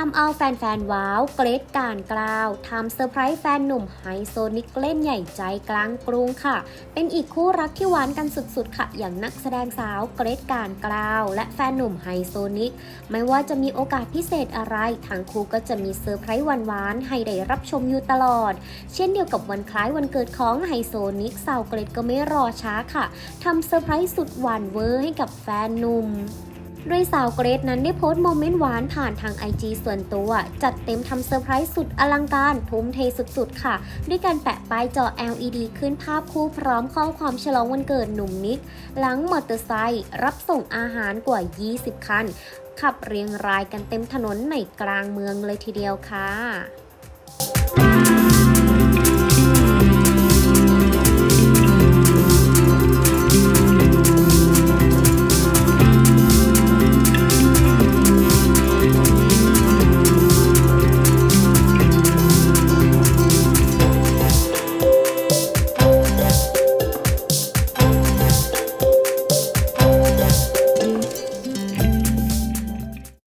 ทำเอาแฟนๆว้าว เกรดการกล่าวทำเซอร์ไพรส์แฟนหนุ่มไฮโซนิกเล่นใหญ่ใจกลางกรุงค่ะ เป็นอีกคู่รักที่หวานกันสุดๆ ค่ะ อย่างนักแสดงสาวเกรดการกล่าว และแฟนหนุ่มไฮโซนิก ไม่ว่าจะมีโอกาสพิเศษอะไร ทางคู่ก็จะมีเซอร์ไพรส์หวานๆให้ได้รับชมอยู่ตลอด เช่นเดียวกับวันคล้ายวันเกิดของไฮโซนิกสาวเกรดก็ไม่รอช้าค่ะทำเซอร์ไพรส์สุดหวานเวอร์ให้กับแฟนหนุ่ม โดยสาวเกรซนั้นได้โพสต์โมเมนต์หวานผ่านทาง IG ส่วนตัว จัดเต็มทำเซอร์ไพรส์สุดอลังการ ทุ่มเทสุดๆ ค่ะ ด้วยการแปะป้ายจอ LED ขึ้นภาพคู่พร้อมข้อความฉลองวันเกิดหนุ่มนิก หลังมอเตอร์ไซค์รับส่งอาหารกว่า 20 คัน ขับเรียงรายกันเต็มถนนในกลางเมืองเลยทีเดียวค่ะ